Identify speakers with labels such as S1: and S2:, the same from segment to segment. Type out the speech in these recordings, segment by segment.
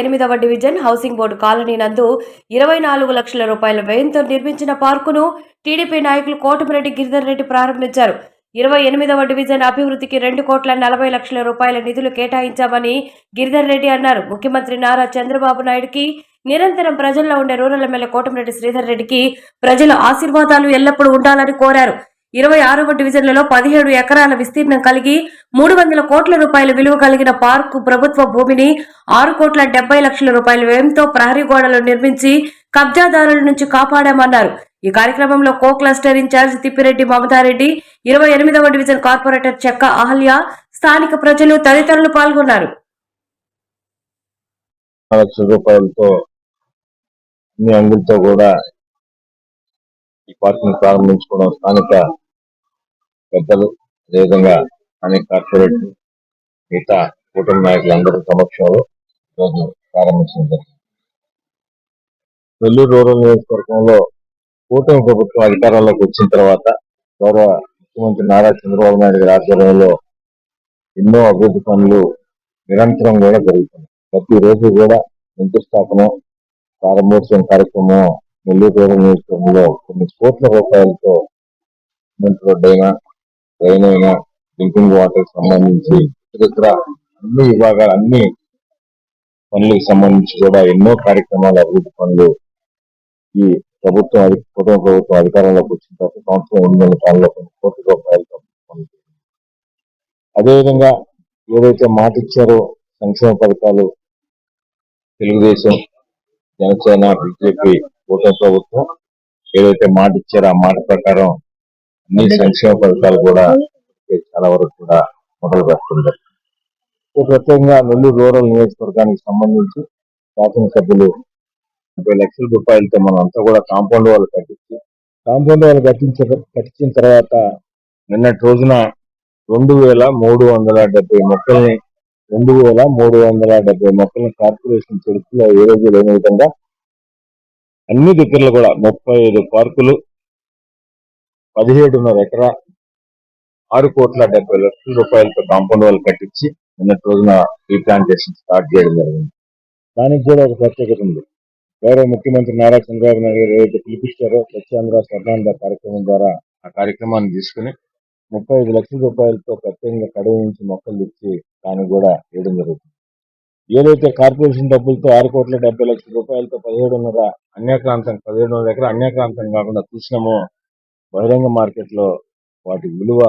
S1: ఎనిమిదవ division housing board colony నందు ఇరవై నాలుగు లక్షల రూపాయల వ్యయంతో నిర్మించిన పార్కును టీడీపీ నాయకులు కోటమిరెడ్డి గిరిధర్ రెడ్డి ప్రారంభించారు. ఇరవై ఎనిమిదవ డివిజన్ అభివృద్ధికి రెండు కోట్ల నలభై లక్షల రూపాయల నిధులు కేటాయించామని గిరిధర్ రెడ్డి అన్నారు. ముఖ్యమంత్రి నారా చంద్రబాబు నాయుడుకి నిరంతరం ప్రజల్లో ఉండే రూరల్ ఎమ్మెల్యే కోటమిరెడ్డి శ్రీధర్ రెడ్డికి ప్రజల ఆశీర్వాదాలు ఎల్లప్పుడూ ఉండాలని కోరారు. ఇరవై ఆరవ డివిజన్లలో పదిహేడు ఎకరాల విస్తీర్ణం కలిగి మూడు వందల కోట్ల రూపాయల విలువ కలిగిన పార్కు ప్రభుత్వ భూమిని ఆరు కోట్ల డెబ్బై లక్షల రూపాయల వ్యయంతో ప్రహరీ గోడలు నిర్మించి కబ్జాదారుల నుంచి కాపాడామన్నారు. ఈ కార్యక్రమంలో co cluster incharge Thippireddy Mamathareddy ఇరవై ఎనిమిదవ డివిజన్ కార్పొరేటర్ చెక్క అహల్య స్థానిక ప్రజలు తదితరులు పాల్గొన్నారు.
S2: లక్షల రూపాయలతో అంగులతో కూడా ఈ పార్కును ప్రారంభించుకోవడం స్థానిక పెద్దలు అదేవిధంగా అనేక కార్పొరేట్ మిగతా కూటమి నాయకులందరూ సమక్షంలో ఈరోజు ప్రారంభించడం జరిగింది. నెల్లూరు రూరల్ నియోజకవర్గంలో కూటమి ప్రభుత్వం అధికారంలోకి వచ్చిన తర్వాత గౌరవ ముఖ్యమంత్రి నారా చంద్రబాబు నాయుడు గారి ఆధ్వర్యంలో ఎన్నో అభివృద్ధి పనులు నిరంతరం కూడా జరుగుతున్నాయి. ప్రతిరోజు కూడా శంకుస్థాపన ప్రారంభోత్సవం కార్యక్రమం నెల్లూరు రూరల్ నియోజకవర్గంలో కొన్ని కోట్ల రూపాయలతో సిమెంట్ రోడ్ అయినా డ్రైన్ అయినా డ్రింకింగ్ వాటర్ సంబంధించి ఇతర అన్ని విభాగాలు అన్ని పనులకు సంబంధించి కూడా ఎన్నో కార్యక్రమాలు అభివృద్ధి పనులు ఈ ప్రభుత్వం కుటుంబ ప్రభుత్వం అధికారంలోకి వచ్చిన తర్వాత సంవత్సరం ఎనిమిది వందల కాలంలో కొన్ని కోట్ల రూపాయలు అదేవిధంగా ఏదైతే మాట ఇచ్చారో సంక్షేమ పథకాలు తెలుగుదేశం జనసేన బీజేపీ కూటమి ప్రభుత్వం ఏదైతే మాట ఇచ్చారో ఆ మాట ప్రకారం మీ సంక్షేమ పథకాలు కూడా చాలా వరకు కూడా మొదలు పెడుతుంది ప్రత్యేకంగా నెల్లూరు రూరల్ నియోజకవర్గానికి సంబంధించి శాసనసభ్యులు ముప్పై లక్షల రూపాయలతో మనం అంతా కూడా కాంపౌండ్ వాళ్ళు కట్టించి కాంపౌండ్ వాళ్ళు కట్టించ కట్టించిన తర్వాత నిన్నటి రోజున రెండు వేల మూడు వందల డెబ్బై మొక్కల్ని రెండు వేల మూడు వందల డెబ్బై మొక్కల్ని కార్పొరేషన్ చరిత్రలో ఏ రోజు లేని విధంగా అన్ని దగ్గరలో కూడా ముప్పై ఐదు పార్కులు పదిహేడున్నర ఎకరా ఆరు కోట్ల డెబ్బై లక్షల రూపాయలతో కాంపౌండ్ వాళ్ళు కట్టించి నిన్నటి రోజున రీప్లాంటేషన్ స్టార్ట్ చేయడం జరిగింది. దానికి కూడా ఒక ప్రత్యేకత ఉంది. గౌరవ ముఖ్యమంత్రి నారా చంద్రబాబు నాయుడు గారు ఏదైతే పిలిపించారో స్వచ్ఛాంధ్ర స్వర్ణాంధ్ర కార్యక్రమం ద్వారా ఆ కార్యక్రమాన్ని తీసుకుని ముప్పై ఐదు లక్షల రూపాయలతో ప్రత్యేకంగా కడుగు నుంచి మొక్కలు తెచ్చి దాన్ని కూడా వేయడం జరుగుతుంది. ఏదైతే కార్పొరేషన్ డబ్బులతో ఆరు కోట్ల డెబ్బై లక్షల రూపాయలతో పదిహేడున్నర అన్యాక్రాంతం పదిహేడున్నర ఎకరా అన్యాక్రాంతం కాకుండా చూసినామో బహిరంగ మార్కెట్లో వాటి విలువ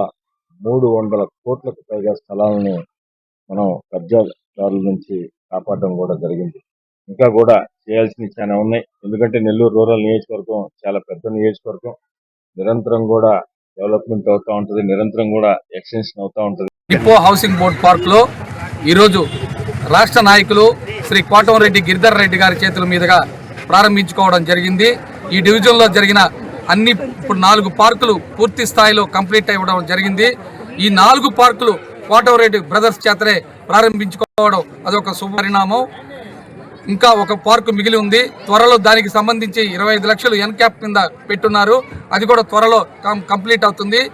S2: మూడు వందల కోట్లకు పైగా స్థలాలని మనం కబ్జాదారుల నుంచి కాపాడడం కూడా జరిగింది. ఇంకా కూడా చేయాల్సినవి చాలా ఉన్నాయి. ఎందుకంటే నెల్లూరు రూరల్ నియోజకవర్గం చాలా పెద్ద నియోజకవర్గం. నిరంతరం కూడా డెవలప్మెంట్ అవుతా ఉంటుంది. నిరంతరం కూడా ఎక్స్టెన్షన్ అవుతూ ఉంటుంది.
S3: డిపో హౌసింగ్ బోర్డ్ పార్క్లో ఈరోజు రాష్ట్ర నాయకులు శ్రీ కోటంరెడ్డి గిరిధర్ రెడ్డి గారి చేతుల మీదుగా ప్రారంభించుకోవడం జరిగింది. ఈ డివిజన్లో జరిగిన అన్ని ఇప్పుడు నాలుగు పార్కులు పూర్తి స్థాయిలో కంప్లీట్ అవ్వడం జరిగింది. ఈ నాలుగు పార్కులు కోటవరెడ్డి బ్రదర్స్ చేతనే ప్రారంభించుకోవడం అదొక శుభపరిణామం. ఇంకా ఒక పార్కు మిగిలి ఉంది. త్వరలో దానికి సంబంధించి ఇరవై ఐదు లక్షలు ఎన్క్యాప్ కింద పెట్టున్నారు. అది కూడా త్వరలో కం- కంప్లీట్ అవుతుంది.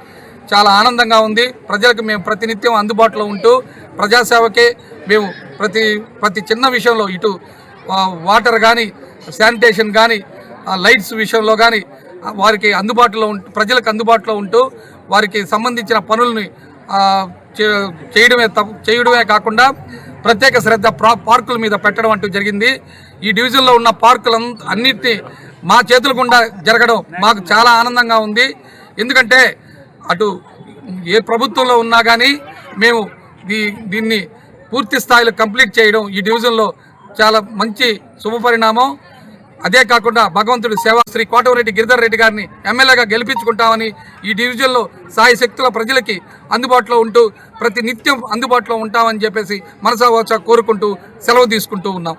S3: చాలా ఆనందంగా ఉంది. ప్రజలకు మేము ప్రతినిత్యం అందుబాటులో ఉంటూ ప్రజాసేవకే మేము ప్రతి ప్రతి చిన్న విషయంలో ఇటు వాటర్ కానీ శానిటేషన్ కానీ లైట్స్ విషయంలో కానీ వారికి అందుబాటులో ప్రజలకు అందుబాటులో ఉంటూ వారికి సంబంధించిన పనుల్ని చే- చేయడమే చేయడమే కాకుండా ప్రత్యేక శ్రద్ధ పార్కుల మీద పెట్టడం అంటూ జరిగింది. ఈ డివిజన్లో ఉన్న పార్కులు అన్నింటినీ మా చేతుల గుండా జరగడం మాకు చాలా ఆనందంగా ఉంది. ఎందుకంటే అటు ఏ ప్రభుత్వంలో ఉన్నా కానీ మేము దీ దీన్ని పూర్తి స్థాయిలో కంప్లీట్ చేయడం ఈ డివిజన్లో చాలా మంచి శుభపరిణామం. అదే కాకుండా భగవంతుడి సేవాశ్రీ కోటవరెడ్డి గిరిధర్ రెడ్డి గారిని ఎమ్మెల్యేగా గెలిపించుకుంటామని ఈ డివిజన్లో సాయి శక్తుల ప్రజలకి అందుబాటులో ఉంటూ ప్రతి నిత్యం అందుబాటులో ఉంటామని చెప్పేసి మనసావాచ కోరుకుంటూ సెలవు తీసుకుంటూ ఉన్నాం.